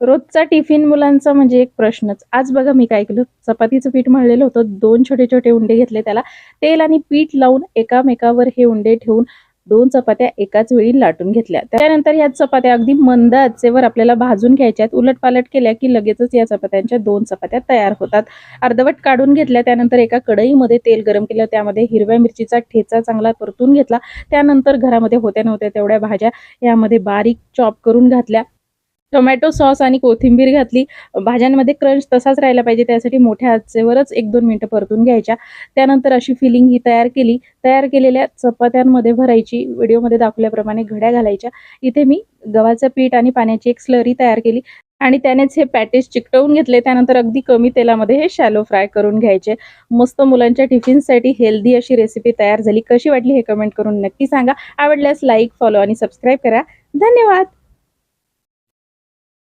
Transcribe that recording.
रोजचा टिफिन मुलांचा म्हणजे एक प्रश्नच. आज बघा मी काय केलं? चपातीचं पीठ मळलेलं होतं. दोन छोटे छोटे उंडे घेतले त्याला. तेल आणि पीठ लावून एकामेकावर हे उंडे ठेवून दोन चपात्या एकाच वेळी लाटून घेतल्या. त्यानंतर या चपात्या अगदी मंद आचेवर आपल्याला भाजून घ्यायच्या उलट पालट केल्या की लगेचच या चपात्यांच्या दोन चपात्या तयार होतात. अर्धवट काढून घेतल्या. त्यानंतर एका कढईमध्ये तेल गरम केलं. त्यामध्ये हिरव्या मिरचीचा ठेचा चांगला परतून घेतला. त्यानंतर घरामध्ये होत्या नव्हत्या तेवढ्या भाज्या. यामध्ये बारीक चॉप करून घातल्या. टोमॅटो सॉस आणि कोथिंबीर घातली. भाज्यांमध्ये क्रंच तसाच राहिला पाहिजे त्यासाठी मोठ्या आचेवरच एक दोन मिनटं परतून घ्यायच्या. त्यानंतर अशी फिलिंग ही तयार केली. तयार केलेल्या चपात्यांमध्ये भरायची व्हिडिओमध्ये दाखवल्याप्रमाणे घड्या घालायच्या. इथे मी गव्हाचं पीठ आणि पाण्याची एक स्लरी तयार केली. आणि त्यानेच हे पॅटेज चिकटवून घेतले. त्यानंतर अगदी कमी तेलामध्ये हे शॅलो फ्राय करून घ्यायचे. मस्त मुलांच्या टिफिनसाठी हेल्दी अशी रेसिपी तयार झाली. कशी वाटली हे कमेंट करून नक्की सांगा. आवडल्यास लाईक फॉलो आणि सबस्क्राईब करा. धन्यवाद!